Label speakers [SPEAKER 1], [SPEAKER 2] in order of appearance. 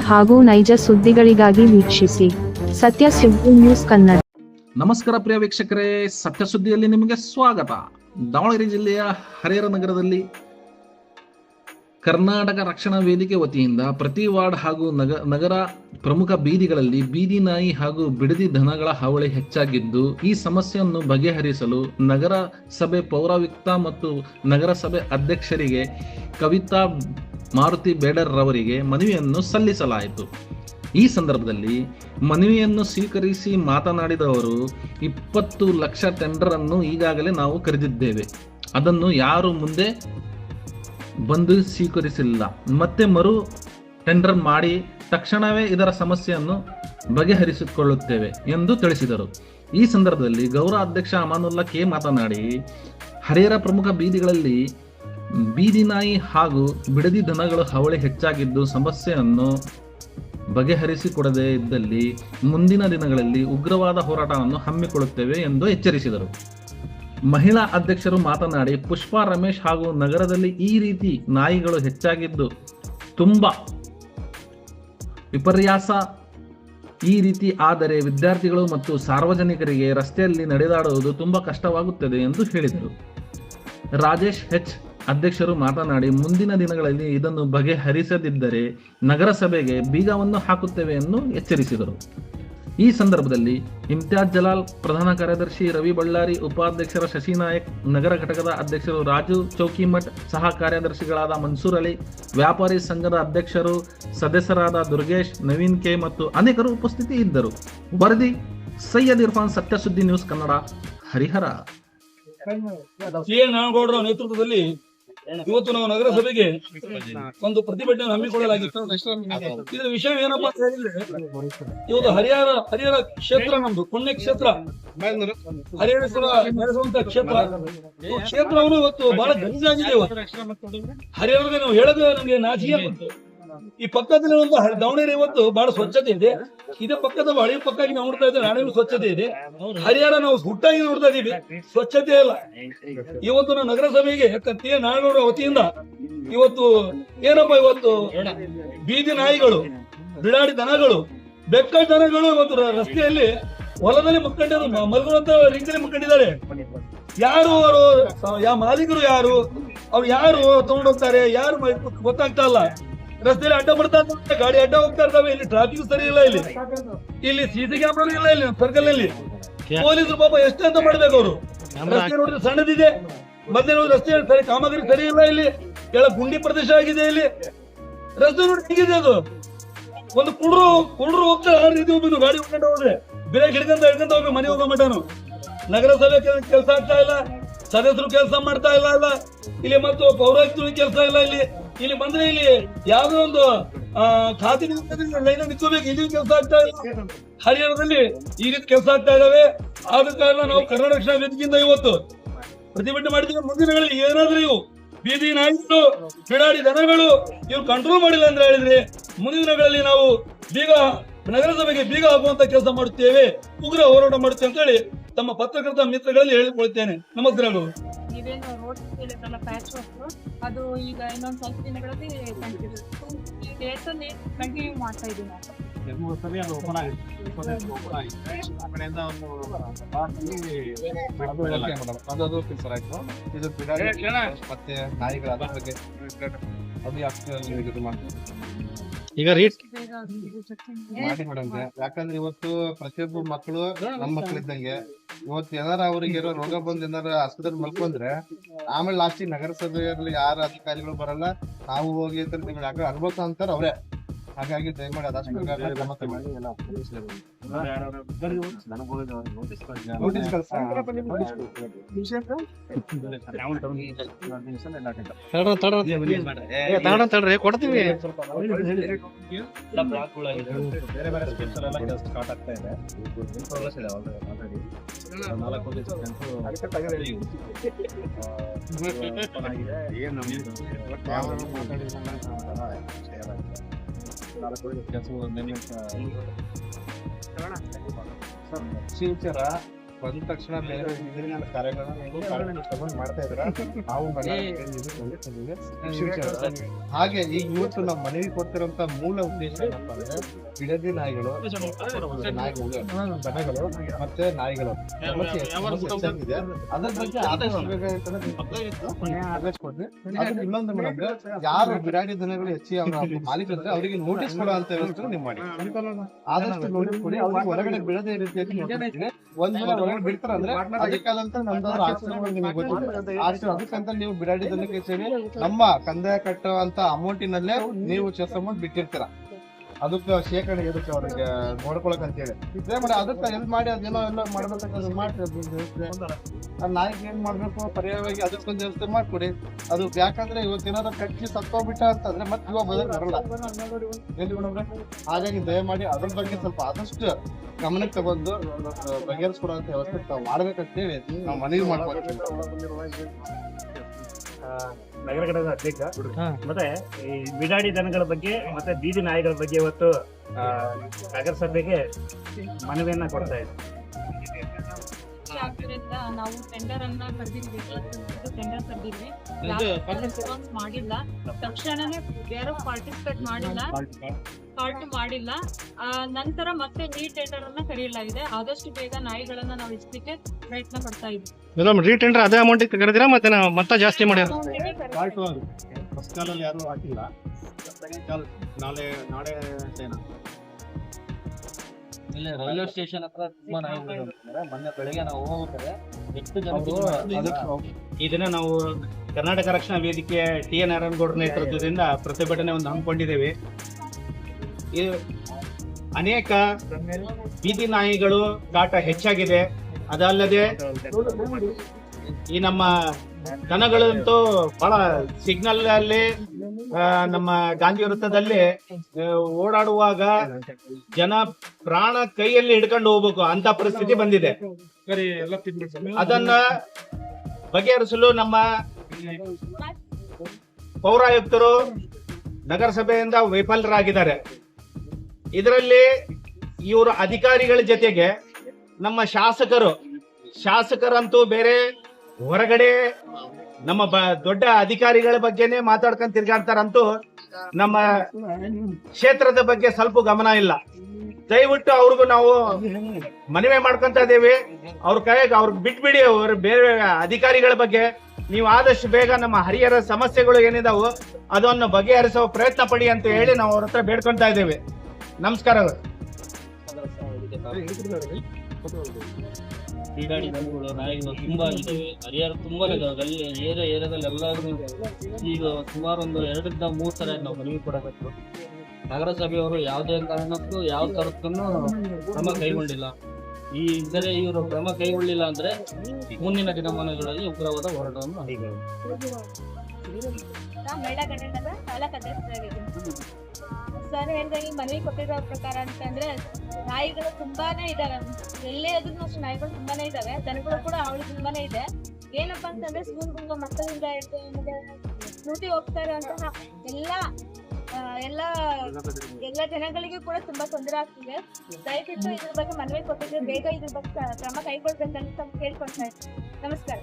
[SPEAKER 1] ಹಾಗೂ ನೈಜ ಸುದ್ದಿಗಳಿಗಾಗಿ ವೀಕ್ಷಿಸಿ. ಸತ್ಯ ಸುದ್ದಿ ನ್ಯೂಸ್ ಕನ್ನಡ.
[SPEAKER 2] ನಮಸ್ಕಾರ ಪ್ರಿಯ ವೀಕ್ಷಕರೇ, ಸತ್ಯ ಸುದ್ದಿಯಲ್ಲಿ ನಿಮಗೆ ಸ್ವಾಗತ. ದಾವಣಗೆರೆ ಜಿಲ್ಲೆಯ ಹರಿಹರ ನಗರದಲ್ಲಿ ಕರ್ನಾಟಕ ರಕ್ಷಣಾ ವೇದಿಕೆ ವತಿಯಿಂದ ಪ್ರತಿ ವಾರ್ಡ್ ಹಾಗೂ ನಗ, ನಗರ ಪ್ರಮುಖ ಬೀದಿಗಳಲ್ಲಿ ಬೀದಿ ನಾಯಿ ಹಾಗೂ ಬಿಡದಿ ದನಗಳ ಹಾವಳಿ ಹೆಚ್ಚಾಗಿದ್ದು, ಈ ಸಮಸ್ಯೆಯನ್ನು ಬಗೆಹರಿಸಲು ನಗರಸಭೆ ಪೌರಾಯುಕ್ತ ಮತ್ತು ನಗರಸಭೆ ಅಧ್ಯಕ್ಷರಿಗೆ ಕವಿತಾ ಮಾರುತಿ ಬೇಡರ್ ರವರಿಗೆ ಮನವಿಯನ್ನು ಸಲ್ಲಿಸಲಾಯಿತು. ಈ ಸಂದರ್ಭದಲ್ಲಿ ಮನವಿಯನ್ನು ಸ್ವೀಕರಿಸಿ ಮಾತನಾಡಿದವರು ಇಪ್ಪತ್ತು ಲಕ್ಷ ಟೆಂಡರ್ ಅನ್ನು ಈಗಾಗಲೇ ನಾವು ಕರೆದಿದ್ದೇವೆ. ಅದನ್ನು ಯಾರು ಮುಂದೆ ಬಂದು ಸ್ವೀಕರಿಸಿಲ್ಲ. ಮತ್ತೆ ಮರು ಟೆಂಡರ್ ಮಾಡಿ ತಕ್ಷಣವೇ ಇದರ ಸಮಸ್ಯೆಯನ್ನು ಬಗೆಹರಿಸಿಕೊಳ್ಳುತ್ತೇವೆ ಎಂದು ತಿಳಿಸಿದರು. ಈ ಸಂದರ್ಭದಲ್ಲಿ ಗೌರವ ಅಧ್ಯಕ್ಷ ಅಮಾನುಲ್ಲಾ ಕೆ ಮಾತನಾಡಿ, ಹರಿಹರ ಪ್ರಮುಖ ಬೀದಿಗಳಲ್ಲಿ ಬೀದಿ ನಾಯಿ ಹಾಗೂ ಬಿಡದಿ ದನಗಳ ಹವಳಿ ಹೆಚ್ಚಾಗಿದ್ದು ಸಮಸ್ಯೆಯನ್ನು ಬಗೆಹರಿಸಿಕೊಡದೇ ಇದ್ದಲ್ಲಿ ಮುಂದಿನ ದಿನಗಳಲ್ಲಿ ಉಗ್ರವಾದ ಹೋರಾಟವನ್ನು ಹಮ್ಮಿಕೊಳ್ಳುತ್ತೇವೆ ಎಂದು ಎಚ್ಚರಿಸಿದರು. ಮಹಿಳಾ ಅಧ್ಯಕ್ಷರು ಮಾತನಾಡಿ, ಪುಷ್ಪಾ ರಮೇಶ್ ಹಾಗೂ ನಗರದಲ್ಲಿ ಈ ರೀತಿ ನಾಯಿಗಳು ಹೆಚ್ಚಾಗಿದ್ದು ತುಂಬ ವಿಪರ್ಯಾಸ ಈ ರೀತಿ ಆದರೆ ವಿದ್ಯಾರ್ಥಿಗಳು ಮತ್ತು ಸಾರ್ವಜನಿಕರಿಗೆ ರಸ್ತೆಯಲ್ಲಿ ನಡೆದಾಡುವುದು ತುಂಬಾ ಕಷ್ಟವಾಗುತ್ತದೆ ಎಂದು ಹೇಳಿದರು. ರಾಜೇಶ್ ಎಚ್. ಅಧ್ಯಕ್ಷರು ಮಾತನಾಡಿ, ಮುಂದಿನ ದಿನಗಳಲ್ಲಿ ಇದನ್ನು ಬಗೆಹರಿಸದಿದ್ದರೆ ನಗರಸಭೆಗೆ ಬೀಗವನ್ನು ಹಾಕುತ್ತೇವೆ ಎಂದು ಎಚ್ಚರಿಸಿದರು. ಈ ಸಂದರ್ಭದಲ್ಲಿ ಇಮ್ತಿಯಾಜ್ ಜಲಾಲ್, ಪ್ರಧಾನ ಕಾರ್ಯದರ್ಶಿ ರವಿ ಬಳ್ಳಾರಿ, ಉಪಾಧ್ಯಕ್ಷರ ಶಶಿನಾಯಕ್, ನಗರ ಘಟಕದ ಅಧ್ಯಕ್ಷರು ರಾಜು ಚೌಕಿಮಠ್, ಸಹ ಕಾರ್ಯದರ್ಶಿಗಳಾದ ಮನ್ಸೂರ್ ಅಲಿ, ವ್ಯಾಪಾರಿ ಸಂಘದ ಅಧ್ಯಕ್ಷರು ಸದಸ್ಯರಾದ ದುರ್ಗೇಶ್, ನವೀನ್ ಕೆ ಮತ್ತು ಅನೇಕರು ಉಪಸ್ಥಿತಿ ಇದ್ದರು. ವರದಿ, Syed Irfan Satyasuddi news Kannada, Harihar.
[SPEAKER 3] C N ನಾಗೌಡರ ನೇತೃತ್ವದಲ್ಲಿ ಇವತ್ತು ನಾವು ನಗರಸಭೆಗೆ ಒಂದು ಪ್ರತಿಭಟನೆ ಹಮ್ಮಿಕೊಳ್ಳಲಾಗಿತ್ತು. ಇದರ ವಿಷಯ ಏನಪ್ಪಾ ಅಂತ ಹೇಳಿದ್ರೆ ಇವತ್ತು ಹರಿಹರ ಹರಿಹರ ಕ್ಷೇತ್ರ ನಮ್ದು ಪುಣ್ಯ ಕ್ಷೇತ್ರ ಹರಿಹರೇಶ್ವರ ನೆಲೆಸುವಂತ ಕ್ಷೇತ್ರ. ಈ ಕ್ಷೇತ್ರವನ್ನು ಇವತ್ತು ಬಹಳ ಗಂಜಾಗಿದೆ ಇವತ್ತು. ಹರಿಹರದ ನಾವು ಹೇಳೋದು ನಮಗೆ ನಾಚಿಕೆ ಆಗುತ್ತೆ. ಈ ಪಕ್ಕದಲ್ಲಿ ಒಂದು ದಾವಣಗೆರೆ ಇವತ್ತು ಬಹಳ ಸ್ವಚ್ಛತೆ ಇದೆ. ಇದೇ ಪಕ್ಕದ ಹಳೆಯ ಪಕ್ಕಾಗಿ ನಾವು ನೋಡ್ತಾ ಇದ್ದೇವೆ ನಾಳೆ ಸ್ವಚ್ಛತೆ ಇದೆ. ಹರಿಯಾಣ ನಾವು ಹುಟ್ಟಾಗಿ ನೋಡ್ತಾ ಇದೀವಿ. ಸ್ವಚ್ಛತೆ ಇಲ್ಲ. ಇವತ್ತು ನಾವು ನಗರಸಭೆಗೆ ಕತ್ತಿಯ ನಾಡೋರ ವತಿಯಿಂದ ಇವತ್ತು ಏನಪ್ಪ ಇವತ್ತು? ಬೀದಿ ನಾಯಿಗಳು ಬಿಡಾಡಿ ದನಗಳು ಬೆಕ್ಕ ದನಗಳು ಇವತ್ತು ರಸ್ತೆಯಲ್ಲಿ ಹೊಲದಲ್ಲಿ ಮಕ್ಕಂಡಿರೋ ಮಲಗುವಂತ ರೀತಿಯಲ್ಲಿ ಮುಕ್ಕೊಂಡಿದ್ದಾರೆ. ಯಾರು ಅವರು ಯಾವ ಮಾಲೀಕರು ಯಾರು? ಅವ್ರು ಯಾರು ತಗೊಂಡೋಗ್ತಾರೆ ಯಾರು ಗೊತ್ತಾಗ್ತಾ ಇಲ್ಲ. ರಸ್ತೆಯಲ್ಲಿ ಅಡ್ಡ ಬರ್ತಾ ಗಾಡಿ ಅಡ್ಡ ಹೋಗ್ತಾ ಇರ್ತವೆ. ಇಲ್ಲಿ ಟ್ರಾಫಿಕ್ ಸರಿ ಇಲ್ಲ ಇಲ್ಲಿ. ಇಲ್ಲಿ ಸಿಸಿ ಕ್ಯಾಮ್ರಾ ಇಲ್ಲ ಇಲ್ಲಿ ಸರ್ಕಲ್ನಲ್ಲಿ ಪೊಲೀಸರು ಪಾಪ ಎಷ್ಟು ಅಂತ ಮಾಡ್ಬೇಕು ಅವರು. ರಸ್ತೆ ನೋಡಿದ್ರೆ ಸಣ್ಣದಿದೆ. ಮತ್ತೆ ನೋಡಿ ರಸ್ತೆ ಸರಿ ಕಾಮಗಾರಿ ಸರಿ ಇಲ್ಲ ಇಲ್ಲಿ. ಕೆಳ ಗುಂಡಿ ಪ್ರದೇಶ ಆಗಿದೆ ಇಲ್ಲಿ. ರಸ್ತೆ ನೋಡಿ ಹೇಗಿದೆ ಅದು. ಒಂದು ಕುಡ್ರು ಕುಡ್ರು ಹೋಗ್ತಾ ಆ ರೀತಿ ಹೋಗ್ಬೇಕು ಗಾಡಿ ಹೋಗ್ಕೊಂಡು ಹೋದ್ರೆ. ಬೇರೆ ಹಿಡ್ಕೊಂತ ಹಿಡ್ಕೊಂತ ಹೋಗ್ಬೇಕು ಮನೆ ಹೋಗೋ ಮಟನು ನಗರಸಭೆ ಕೆಲಸ ಆಗ್ತಾ ಇಲ್ಲ. ಸದಸ್ಯರು ಕೆಲಸ ಮಾಡ್ತಾ ಇಲ್ಲ ಅಲ್ಲ. ಇಲ್ಲಿ ಮತ್ತು ಪೌರಾಯುಕ್ತರು ಕೆಲಸ ಇಲ್ಲ ಇಲ್ಲಿ. ಇಲ್ಲಿ ಬಂದ್ರೆ ಇಲ್ಲಿ ಯಾವ್ದೋ ಒಂದು ಖಾತೆ ಲೈನ್ ನಿಂತ್ಕೋಬೇಕು. ಇಲ್ಲಿ ಕೆಲಸ ಆಗ್ತಾ ಇಲ್ಲ. ಹರಿಯಾಣದಲ್ಲಿ ಈ ರೀತಿ ಕೆಲಸ ಆಗ್ತಾ ಇದಾವೆ. ಆದ ಕಾರಣ ನಾವು ಕರ್ನಾಟಕ ರಕ್ಷಣಾ ವೇದಿಕೆಯಿಂದ ಇವತ್ತು ಪ್ರತಿಭಟನೆ ಮಾಡಿದ್ರೆ ಮುಂದಿನ ದಿನಗಳಲ್ಲಿ ಏನಾದ್ರೂ ಇವು. ಬೀದಿ ನಾಯಿಗಳು, ಬಿಡಾಡಿ ದನಗಳು, ಇವ್ರು ಕಂಟ್ರೋಲ್ ಮಾಡಿಲ್ಲ ಅಂತ ಹೇಳಿದ್ರೆ ಮುಂದಿನ ದಿನಗಳಲ್ಲಿ ನಾವು ಬೀಗ, ನಗರಸಭೆಗೆ ಬೀಗ ಹಾಕುವಂತ ಕೆಲಸ ಮಾಡುತ್ತೇವೆ. ಉಗ್ರ ಹೋರಾಟ ಮಾಡುತ್ತೇವೆ ಅಂತ ಹೇಳಿ ತಮ್ಮ ಪತ್ರಕರ್ತ ಮಿತ್ರಗಳಲ್ಲಿ ಹೇಳಿಕೊಳ್ತೇನೆ ನಮಸ್ಕಾರಗಳು
[SPEAKER 4] ಇವೇನು ರೋಡ್ ಹೇಳಿದ್ರಲ್ಲ ಪ್ಯಾಚ್ ವರ್ಕ್ ಅದು ಈಗ ಇನ್ನೊಂದು ಸ್ವಲ್ಪ ದಿನಗಳಲ್ಲಿ ಕಂಟಿನ್ಯೂ ಈ ಡೇಟ್ ಅಲ್ಲಿ ಕಂಟಿನ್ಯೂ ಮಾಡ್ತಾ ಇದ್ದೀನಿ
[SPEAKER 5] ಅದದು ಫಿಲ್ಸರ್ ಆಯ್ತು. ಇದು ಬಿಡಾಡಿ ಮತ್ತೆ ನಾಯಿಗಳ ಅದ್ರ ಬಗ್ಗೆ ಅದು ಯಾಕೆ ಮಾಡ್ತೀವಿ ಇದು ಮಾಡ್ತೀರಿ?
[SPEAKER 6] ಈಗ ರೀಟ್
[SPEAKER 4] ಬೇಗ
[SPEAKER 5] ಮಾಡಿ. ಮೇಡಮ್ ಯಾಕಂದ್ರೆ ಇವತ್ತು ಪ್ರತಿಯೊಬ್ಬ ಮಕ್ಕಳು ನಮ್ಮ ಮಕ್ಕಳಿದ್ದಂಗೆ. ಇವತ್ತು ಏನಾರ ಅವ್ರಿಗೆ ಇರೋ ರೋಗ ಬಂದ್ ಏನಾರ ಆಸ್ಪತ್ರೆ ಮಲ್ಕೊಂಡ್ರೆ ಆಮೇಲೆ ಲಾಸ್ಟಿಗೆ ನಗರಸಭೆಯಲ್ಲಿ ಯಾರ ಅಧಿಕಾರಿಗಳು ಬರಲ್ಲ ನಾವು ಹೋಗಿ ಅಂತ ನಿಮ್ಗೆ ಯಾಕೆ ಅನುಭವ ಅಂತಾರ ಅವ್ರೆ. ಹಾಗಾಗಿ ದಯಮಾಡಿ ಅದಷ್ಟು ಬೇಗ ಕ್ರಮ ತಗೊಳ್ಳಿ. ನೋಟಿಸ್ ಕಳ್ಸ.
[SPEAKER 6] ತಡ ತಡ ಏ, ತಡ ತಡ್ರಿ ಕೊಡ್ತೀವಿ.
[SPEAKER 5] ಬೇರೆ ಬೇರೆ ಎಲ್ಲ ಕೆಲಸ ಸ್ಟಾರ್ಟ್ ಆಗ್ತಾ ಇದೆ. ಪ್ರೋಗ್ರೆಸ್ ಇದೆ ಆಲ್ರೆಡಿ ನಾಲ್ಕು ಓಪನ್ ಆಗಿದೆ. ಯಾವ ಸರ್ ಕೆಲಸ ಫ್ಯೂಚರ ಬಂದ ತಕ್ಷಣ ಬೇರೆ ಇದರಿಂದ ಕಾರ್ಯಗಳನ್ನ ತಗೊಂಡ್ ಮಾಡ್ತಾ ಇದ್ರ. ನಾವು. ಹಾಗೆ ಈಗ ಇವತ್ತು ನಮ್ಮ ಮನೆಗೆ ಕೊಡ್ತಿರೋಂತ ಮೂಲ ಉದ್ದೇಶ ಏನಪ್ಪ ಅಂದ್ರೆ ಬಿಡದಿ ನಾಯಿಗಳು ನಾಯಿಗಳು ದನಗಳು ಮತ್ತೆ ನಾಯಿಗಳು. ಅದ್ರ ಬಗ್ಗೆ ಆದಷ್ಟು ಇನ್ನೊಂದು ಮೇಡಮ್ ಯಾರು ಬಿಡಾಡಿ ದನಗಳು ಹೆಚ್ಚಿ ಅವರ ಮಾಲೀಕರು ಅವರಿಗೆ ನೋಟಿಸ್ ಕೊಡೋ ಅಂತ ವ್ಯವಸ್ಥೆ ನೀವು ಮಾಡಿ. ಆದಷ್ಟು ನೋಟಿಸ್ ಕೊಡಿ. ಅವ್ರಿಗೆ ಹೊರಗಡೆ ಬಿಡದೇ ಇರುತ್ತೆ ಒಂದ್ ಹೊರಗಡೆ ಬಿಡ್ತಾರ ಅಂದ್ರೆ ಅದಕ್ಕಾದಂತ ನಮ್ದಾದ್ರು ಆಶ್ರಮಗಳು ನಿಮಗೆ ಗೊತ್ತಿದೆ ಆಶ್ರಮ ಅದಕ್ಕಂತ ನೀವು ಬಿಡಾಡಿ ದನಕ್ಕೆ ಸೇರಿ ನಮ್ಮ ಕಂದಾಯ ಕಟ್ಟುವಂತ ಅಮೌಂಟಿನಲ್ಲೇ ನೀವು ಚೆಸ್ ಅಮೌಂಟ್ ಬಿಟ್ಟಿರ್ತೀರ. ಅದಕ್ಕೆ ಶೇಖರಣೆ ಇರುತ್ತೆ ಅವ್ರಿಗೆ ನೋಡ್ಕೊಳಕ್ ಅಂತ ಹೇಳಿ ಮಾಡಿ ಅದಕ್ಕೆ ಹೆಲ್ಪ್ ಮಾಡಿ, ಅದೇನೋ ಎಲ್ಲ ಮಾಡ್ಬೇಕಂತ ಮಾಡ್ತೀವಿ ನಾಯಿಗೆ ಏನ್ ಮಾಡ್ಬೇಕು? ಪರ್ಯಾಯವಾಗಿ ಅದಕ್ಕೊಂದು ವ್ಯವಸ್ಥೆ ಮಾಡ್ಕೊಡಿ. ಅದು ಯಾಕಂದ್ರೆ ಇವತ್ತೇನಾದ್ರು ಕಟ್ಟಿ ಸತ್ತೋಗ್ಬಿಟ್ಟ ಅಂತಂದ್ರೆ ಮತ್ತೆ ಇವಾಗ ಬದಲು ಬರಲ್ಲ. ಎಲ್ಲಿ? ಹಾಗಾಗಿ ದಯಮಾಡಿ ಅದ್ರ ಬಗ್ಗೆ ಸ್ವಲ್ಪ ಆದಷ್ಟು ಗಮನಕ್ಕೆ ತಗೊಂಡು ಬಗೆಹರಿಸ್ಕೊಡುವಂತ ವ್ಯವಸ್ಥೆ ತಾವು ಮಾಡ್ಬೇಕಂತೇಳಿ ನಾವು ಮನವಿ ಮಾಡ್ಕೊಳ್ತೀವಿ.
[SPEAKER 7] ನಗರ ಕಡೆ ಅಧ್ಯಕ್ಷ. ಮತ್ತೆ ಈ ಬಿಡಾಡಿ ದನಗಳ ಬಗ್ಗೆ ಮತ್ತೆ ಬೀದಿ ನಾಯಿಗಳ ಬಗ್ಗೆ ಇವತ್ತು ನಗರಸಭೆಗೆ ಮನವಿಯನ್ನ ಕೊಡ್ತಾ ಇದ್ದೀವಿ
[SPEAKER 4] ಆದ್ದರಿಂದ ನಾವು ಟೆಂಡರ್ ಅನ್ನ ಕರೆದಿದ್ವಿ. ಟೆಂಡರ್ ಕರೆದಿದ್ವಿ. ರೆಸ್ಪಾನ್ಸ್ ಮಾಡಿಲ್ಲ. ತಕ್ಷಣನೇ ಯಾರು ಪಾರ್ಟಿಸಿಪೇಟ್ ಮಾಡಿಲ್ಲ. ಪಾರ್ಟಿ ಮಾಡಿಲ್ಲ. ಆ, ನಂತರ ಮತ್ತೆ ರೀ ಟೆಂಡರ್ ಅನ್ನ ಕರೆಯಲಾಗಿದೆ ಆದಷ್ಟು ಬೇಗ ನಾಯಿಗಳನ್ನ ನಾವು ಇಸ್ಲಿಕ್ಕೆ ಪ್ರಯತ್ನ ಪಡ್ತಾ ಇದ್ವಿ.
[SPEAKER 6] ಮೇಡಮ್ ರೀಟೆಂಡರ್ ಅದೇ ಅಮೌಂಟ್ ಕರೆದಿರಾ ಮತ್ತೆ ನಾವು ಮತ್ತೆ ಜಾಸ್ತಿ ಮಾಡ್ಯಾರ
[SPEAKER 5] ಫಸ್ಟ್ ಕಾಲಲ್ಲಿ ಯಾರು ಹಾಕಿಲ್ಲ. ನಾಳೆ ನಾಳೆ
[SPEAKER 8] ಇಲ್ಲಿ ರೈಲ್ವೆ ಸ್ಟೇಷನ್ ಹತ್ರ ತುಂಬಾ ಮೊನ್ನೆ ಬೆಳಿಗ್ಗೆ ನಾವು ಹೋಗ್ಬೇಕಾದ್ರೆ ಎಷ್ಟು ಜನ
[SPEAKER 7] ಈ ದಿನ ನಾವು ಕರ್ನಾಟಕ ರಕ್ಷಣಾ ವೇದಿಕೆ ಟಿ ಎನ್ ನಾರಾಯಣಗೌಡ ನೇತೃತ್ವದಿಂದ ಪ್ರತಿಭಟನೆ ಒಂದು ಹಮ್ಮಿಕೊಂಡಿದ್ದೇವೆ. ಈ ಅನೇಕ ಬೀದಿ ನಾಯಿಗಳು ಕಾಟ ಹೆಚ್ಚಾಗಿದೆ. ಅದಲ್ಲದೆ ಈ ನಮ್ಮ ದನಗಳಂತೂ ಬಹಳ ಸಿಗ್ನಲ್ ಅಲ್ಲಿ ನಮ್ಮ ಗಾಂಧಿ ವೃತ್ತದಲ್ಲಿ ಓಡಾಡುವಾಗ ಜನ ಪ್ರಾಣ ಕೈಯಲ್ಲಿ ಹಿಡ್ಕೊಂಡು ಹೋಗ್ಬೇಕು ಅಂತ ಪರಿಸ್ಥಿತಿ ಬಂದಿದೆ. ಅದನ್ನ ಬಗೆಹರಿಸಲು ನಮ್ಮ ಪೌರಾಯುಕ್ತರು ನಗರಸಭೆಯಿಂದ ವೈಫಲ್ಯರಾಗಿದ್ದಾರೆ ಇದರಲ್ಲಿ ಇವರು ಅಧಿಕಾರಿಗಳ ಜೊತೆಗೆ ನಮ್ಮ ಶಾಸಕರು ಶಾಸಕರಂತೂ ಬೇರೆ ಹೊರಗಡೆ ನಮ್ಮ ದೊಡ್ಡ ಅಧಿಕಾರಿಗಳ ಬಗ್ಗೆನೆ ಮಾತಾಡ್ಕೊಂಡ್ ತಿರ್ಗಾಡ್ತಾರಂತೂ ನಮ್ಮ ಕ್ಷೇತ್ರದ ಬಗ್ಗೆ ಸ್ವಲ್ಪ ಗಮನ ಇಲ್ಲ. ದಯವಿಟ್ಟು ಅವ್ರಿಗೂ ನಾವು ಮನವಿ ಮಾಡ್ಕೊಂತ ಇದ್ದೇವೆ. ಅವ್ರ ಕೈಗೆ ಅವ್ರಿಗೆ ಬಿಟ್ಬಿಡಿ, ಅವ್ರ ಬೇರೆ ಅಧಿಕಾರಿಗಳ ಬಗ್ಗೆ. ನೀವು ಆದಷ್ಟು ಬೇಗ ನಮ್ಮ ಹರಿಯರ ಸಮಸ್ಯೆಗಳು ಏನಿದಾವೋ ಅದನ್ನು ಬಗೆಹರಿಸುವ ಪ್ರಯತ್ನ ಪಡಿ ಅಂತ ಹೇಳಿ ನಾವು ಅವ್ರ ಹತ್ರ ಬೇಡ್ಕೊಂತ ಇದ್ದೇವೆ. ನಮಸ್ಕಾರಗಳು.
[SPEAKER 8] ಬೀಡಾಡಿ ದನಗಳು ನಾಯಿಗಳು ತುಂಬಾ ಇದಾವೆ. ಹರಿಹರ ತುಂಬಾನೇ ಇದಾವೆ ಗಲ್ಲಿ ಏರಿಯಾ ಏರಿಯಾದಲ್ಲಿ ಎಲ್ಲಾದ್ರೂ ಈಗ ಸುಮಾರು ಒಂದು ಎರಡರಿಂದ ಮೂರು ಸಲ ನಾವು ಮನವಿ ಕೊಡಬೇಕು. ನಗರಸಭೆಯವರು ಯಾವುದೇ ಕಾರಣಕ್ಕೂ ಯಾವ ತರಕ್ಕೂ ಕ್ರಮ ಕೈಗೊಂಡಿಲ್ಲ. ಈ ಇದ್ದರೆ ಇವರು ಕ್ರಮ ಕೈಗೊಳ್ಳಿಲ್ಲ ಅಂದ್ರೆ ಮುಂದಿನ ದಿನಮಾನಗಳಲ್ಲಿ ಉಗ್ರವಾದ ಹೋರಾಟವನ್ನು
[SPEAKER 4] ಅಧ್ಯಕ್ಷರಾಗಿದ್ದೀನಿ ಸರ್ ಹೇಳಿದ ಈ ಮನವಿ ಕೊಟ್ಟಿರೋ ಪ್ರಕಾರ ಅಂತಂದ್ರೆ ನಾಯಿಗಳು ತುಂಬಾನೇ ಇದಾವೆ. ಎಲ್ಲೇ ಅದನ್ನು ಅಷ್ಟು ನಾಯಿಗಳು ತುಂಬಾನೇ ಇದಾವೆ. ದನಗಳು ಕೂಡ ಅವಳು ತುಂಬಾನೇ ಇದೆ. ಏನಪ್ಪಾ ಅಂತಂದ್ರೆ ಸ್ಕೂಲ್ ಮಕ್ಕಳಿಂದ ಡ್ಯೂಟಿ ಹೋಗ್ತಾ ಇರುವಂತಹ ಎಲ್ಲ ಆ, ಎಲ್ಲ ಎಲ್ಲ ಜನಗಳಿಗೆ ಕೂಡ ತುಂಬಾ ತೊಂದರೆ ಆಗ್ತಿದೆ. ದಯವಿಟ್ಟು ಇದ್ರ ಬಗ್ಗೆ ಮನವಿ ಕೊಟ್ಟಿದ್ರೆ ಬೇಗ ಇದ್ರ ಬಗ್ಗೆ ಕ್ರಮ ಕೈಗೊಳ್ಬೇಕಂತ ಕೇಳ್ಕೊಳ್ತಾ ಇದ್ದೀನಿ. ನಮಸ್ಕಾರ.